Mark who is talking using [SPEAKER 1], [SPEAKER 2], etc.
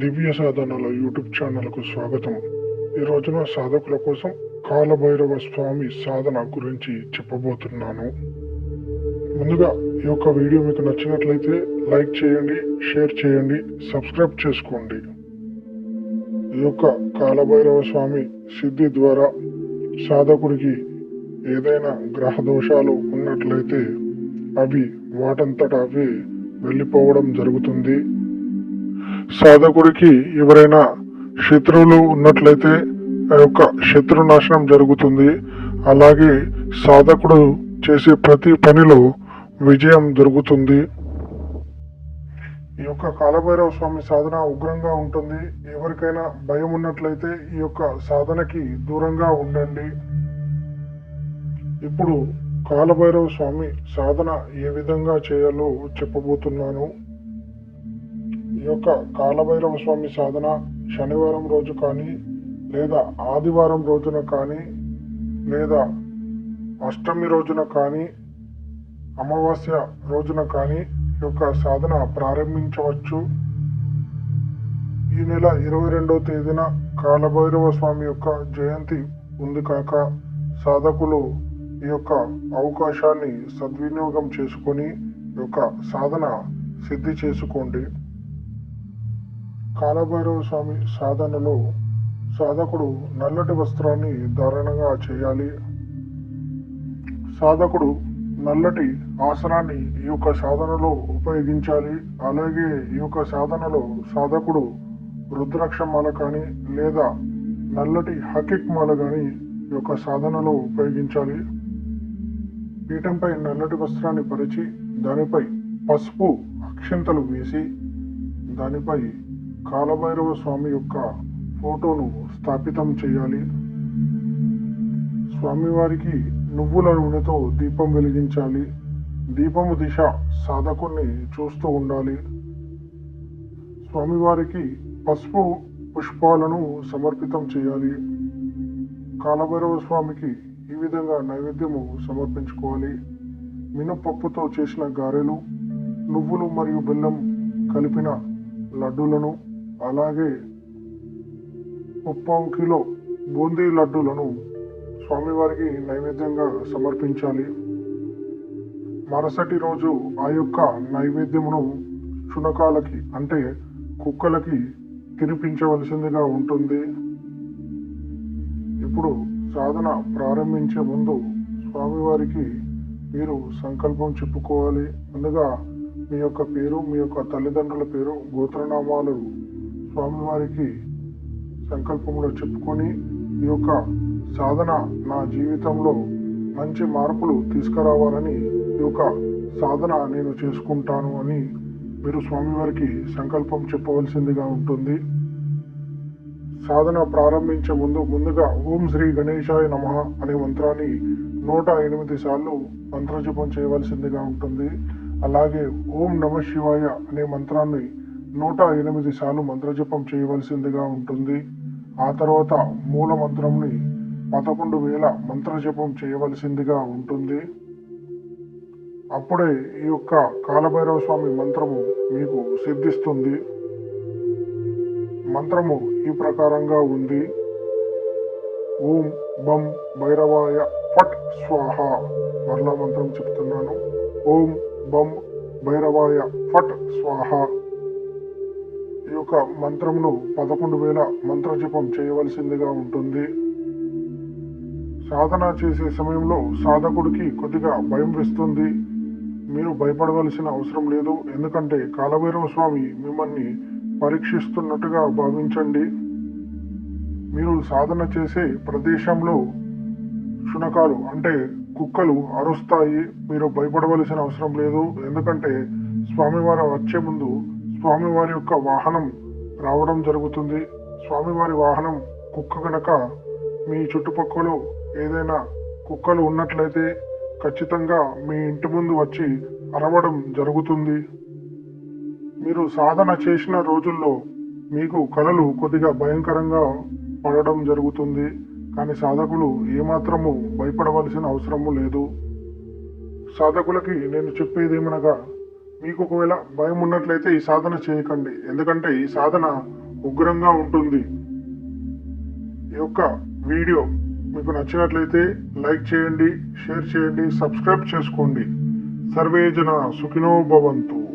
[SPEAKER 1] దివ్య సాధనల YouTube ఛానల్కు స్వాగతం. ఈ రోజున సాధకుల కోసం కాలభైరవ స్వామి సాధన గురించి చెప్పబోతున్నాను. ముందుగా ఈ యొక్క వీడియో మీకు నచ్చినట్లయితే లైక్ చేయండి షేర్ చేయండి సబ్స్క్రైబ్ చేసుకోండి. ఈ యొక్క కాలభైరవ స్వామి సిద్ధి ద్వారా సాధకుడికి ఏదైనా గ్రహ దోషాలు ఉన్నట్లయితే అవి వాటంతట అవి వెళ్ళిపోవడం జరుగుతుంది. సాధకుడికి ఎవరైనా శత్రువులు ఉన్నట్లయితే ఆ యొక్క శత్రు నాశనం జరుగుతుంది. అలాగే సాధకుడు చేసే ప్రతి పనిలో విజయం జరుగుతుంది ఈ యొక్క కాలభైరవ స్వామి సాధన ఉగ్రంగా ఉంటుంది. ఎవరికైనా భయం ఉన్నట్లయితే ఈ యొక్క సాధనకి దూరంగా ఉండండి. ఇప్పుడు కాలభైరవ స్వామి సాధన ఏ విధంగా చేయాలో చెప్పబోతున్నాను. ఈ యొక్క కాలభైరవ స్వామి సాధన శనివారం రోజు కానీ లేదా ఆదివారం రోజున కానీ లేదా అష్టమి రోజున కానీ అమావాస్య రోజున కానీ ఈ యొక్క సాధన ప్రారంభించవచ్చు. ఈ నెల ఇరవై రెండవ తేదీన కాలభైరవ స్వామి యొక్క జయంతి ఉంది కాక సాధకులు ఈ యొక్క అవకాశాన్ని సద్వినియోగం చేసుకొని ఈ యొక్క సాధన సిద్ధి చేసుకోండి. కాలభైరవ స్వామి సాధనలో సాధకుడు నల్లటి వస్త్రాన్ని ధారణంగా చేయాలి. సాధకుడు నల్లటి ఆసనాన్ని ఈ యొక్క సాధనలో ఉపయోగించాలి. అలాగే ఈ యొక్క సాధనలో సాధకుడు రుద్రాక్ష మాల కానీ లేదా నల్లటి హకిక్ మాల కానీ ఈ యొక్క సాధనలో ఉపయోగించాలి. పీఠంపై నల్లటి వస్త్రాన్ని పరిచి దానిపై పసుపు అక్షింతలు వేసి దానిపై కాలభైరవ స్వామి యొక్క ఫోటోను స్థాపితం చేయాలి. స్వామివారికి నువ్వుల నూనెతో దీపం వెలిగించాలి. దీపము దిశ సాధకుణ్ణి చూస్తూ ఉండాలి. స్వామివారికి పసుపు పుష్పాలను సమర్పితం చేయాలి. కాలభైరవ స్వామికి ఈ విధంగా నైవేద్యము సమర్పించుకోవాలి. మినపప్పుతో చేసిన గారెలు నువ్వులు మరియు బెల్లం కలిపిన లడ్డూలను అలాగే ముప్పావు కిలో బూందీ లడ్డూలను స్వామివారికి నైవేద్యంగా సమర్పించాలి. మరుసటి రోజు ఆ యొక్క నైవేద్యమును శునకాలకి అంటే కుక్కలకి తినిపించవలసిందిగా ఉంటుంది. ఇప్పుడు సాధన ప్రారంభించే ముందు స్వామివారికి మీరు సంకల్పం చెప్పుకోవాలి. ముందుగా మీ యొక్క పేరు మీ యొక్క తల్లిదండ్రుల పేరు గోత్రనామాలు స్వామివారికి సంకల్పంలో చెప్పుకొని ఈ యొక్క సాధన నా జీవితంలో మంచి మార్పులు తీసుకురావాలని ఈ యొక్క సాధన నేను చేసుకుంటాను అని మీరు స్వామివారికి సంకల్పం చెప్పవలసిందిగా ఉంటుంది. సాధన ప్రారంభించే ముందు ముందుగా ఓం శ్రీ గణేశాయ నమ అనే మంత్రాన్ని నూట ఎనిమిది సార్లు మంత్రజపం చేయవలసిందిగా ఉంటుంది. అలాగే ఓం నమ శివాయ అనే మంత్రాన్ని నూట ఎనిమిది సార్లు మంత్రజపం చేయవలసిందిగా ఉంటుంది. ఆ తర్వాత మూల మంత్రంని పదకొండు వేల మంత్రజపం చేయవలసిందిగా ఉంటుంది. అప్పుడే ఈ యొక్క కాలభైరవ స్వామి మంత్రము మీకు సిద్ధిస్తుంది. మంత్రము ఈ ప్రకారంగా ఉంది. ఓం బం భైరవాయ ఫట్ స్వాహ మరలా మంత్రం చెప్తున్నాను. ఓం బం భైరవాయ ఫట్ స్వాహ ఈ యొక్క మంత్రమును పదకొండు వేల మంత్రజపం చేయవలసిందిగా ఉంటుంది. సాధన చేసే సమయంలో సాధకుడికి కొద్దిగా భయం వేస్తుంది. మీరు భయపడవలసిన అవసరం లేదు. ఎందుకంటే కాలభైరవ స్వామి మిమ్మల్ని పరీక్షిస్తున్నట్టుగా భావించండి. మీరు సాధన చేసే ప్రదేశంలో శునకాలు అంటే కుక్కలు అరుస్తాయి. మీరు భయపడవలసిన అవసరం లేదు. ఎందుకంటే స్వామివారు వచ్చే ముందు స్వామివారి యొక్క వాహనం రావడం జరుగుతుంది. స్వామివారి వాహనం కుక్క గనక మీ చుట్టుపక్కల ఏదైనా కుక్కలు ఉన్నట్లయితే ఖచ్చితంగా మీ ఇంటి ముందు వచ్చి అరవడం జరుగుతుంది. మీరు సాధన చేసిన రోజుల్లో మీకు కళలు కొద్దిగా భయంకరంగా పడడం జరుగుతుంది. కానీ సాధకులు ఏమాత్రము భయపడవలసిన అవసరము లేదు. సాధకులకి నేను చెప్పేది ఏమనగా మీకు ఒకవేళ భయం ఉన్నట్లయితే ఈ సాధన చేయకండి. ఎందుకంటే ఈ సాధన ఉగ్రంగా ఉంటుంది. ఈ యొక్క వీడియో మీకు నచ్చినట్లయితే లైక్ చేయండి షేర్ చేయండి సబ్స్క్రైబ్ చేసుకోండి. సర్వే జన సుఖినో భవంతు.